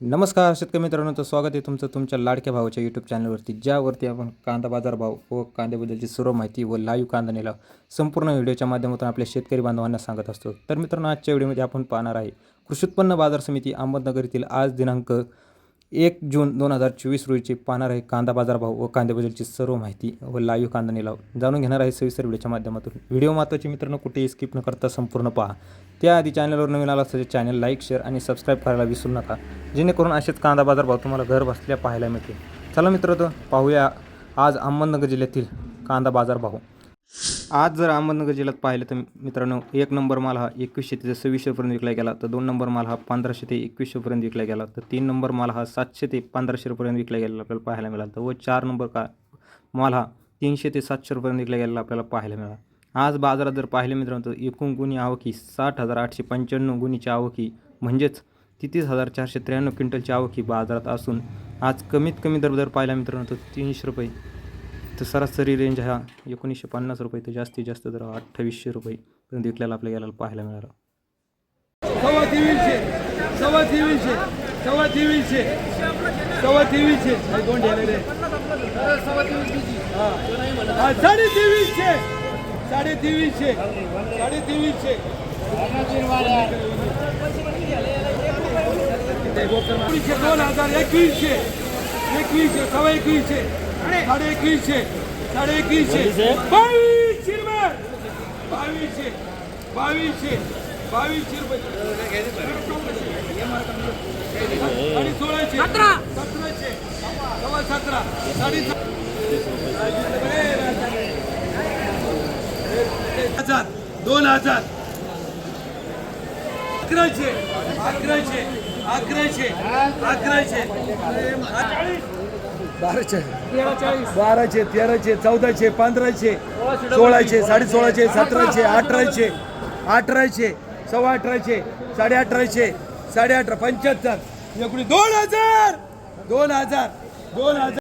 नमस्कार शेतकरी मित्रांनो तर स्वागत आहे तुमचं तुमच्या लाडक्या भावाच्या यूट्यूब चॅनलवरती ज्यावरती आपण कांदा बाजार भाव व कांद्याबद्दलची सर्व माहिती व लाईव्ह कांदा नेला. संपूर्ण व्हिडिओच्या माध्यमातून आपल्या शेतकरी बांधवांना सांगत असतो. तर मित्रांनो आजच्या व्हिडिओमध्ये आपण पाहणार आहे कृषी उत्पन्न बाजार समिती अहमदनगर येथील आज दिनांक एक जून दोन हजार चोवीस रोजीचे पाहणार आहे कांदा बाजार भाव व कांद्याबद्दलची सर्व माहिती व लाईव्ह कांदा निलाव. जाणून घेणार आहे सविस्तर व्हिडिओच्या माध्यमातून. व्हिडिओ महत्त्वाचे मित्रांनो कुठेही स्किप न करता संपूर्ण पहा. त्याआधी चॅनलवर नवीन आला असल्याचे चॅनल लाईक शेअर आणि सबस्क्राईब करायला विसरू नका. जेणेकरून असेच कांदा बाजार भाव तुम्हाला घर बसल्या पाहायला मिळतील. चला मित्र तर पाहूया आज अहमदनगर जिल्ह्यातील कांदा बाजार भाव. आज जर अहमदनगर जिल्ह्यात पाहिलं तर मित्रांनो एक नंबर माल हा एकवीसशे ते सव्वीसशेपर्यंत विकला गेला तर दोन नंबर माल हा पंधराशे ते एकवीसशेपर्यंत विकला गेला तर तीन नंबर माल हा सातशे ते पंधराशे रुपयापर्यंत विकला गेलेला आपल्याला पाहायला मिळाला तर व चार नंबर का माल हा तीनशे ते सातशे रुपयापर्यंत विकला गेलेला आपल्याला पाहायला मिळाला. आज बाजारात जर पाहिले मित्रांनो तर एकूण गुन्हे आवकी साठ हजार आठशे पंच्याण्णव गुन्हेची आवकी म्हणजेच तेहतीस हजार चारशे त्र्याण्णव क्विंटलची आवकी बाजारात असून आज कमीत कमी दर दर पाहिला मित्रांनो तर तीनशे रुपये तर सरासरी रेंज हा एकोणीसशे पन्नास रुपये तर जास्तीत जास्त दर हा अठ्ठावीसशे रुपयेपर्यंत विकल्याला आपल्या गेल्याला पाहायला मिळाला. सव्वा तेवीसशे सव्वा तेवीसशे सव्वा तेवीसशे सव्वा तेवीसशे. हे कोण ठेवलेले हा हा, साडे तेवीसशे साडे तेवीसशे साडे तेवीसशे. एकवीसशे, दोन हजार एकवीसशे एकवीसशे सव्वा एकवीसशे. साडे एकवीसशे साडे एकवीसशे बावीसशे रुपये. बावीसशे बावीसशे बावीसशे रुपये. आणि सोळाशे सतराशे सव्वा सतरा साडे हजार दोन हजार. अकराशे अकराशे अकराशे. अकराशे. बाराशे बाराशे तेराशे चौदाशे पंधराशे सोळाशे साडे सोळाशे सतराशे अठराशे अठराशे सव्वा अठराशे साडे अठराशे साडे अठरा पंच्याहत्तर. एकोणीस दोन हजार दोन हजार दोन हजार.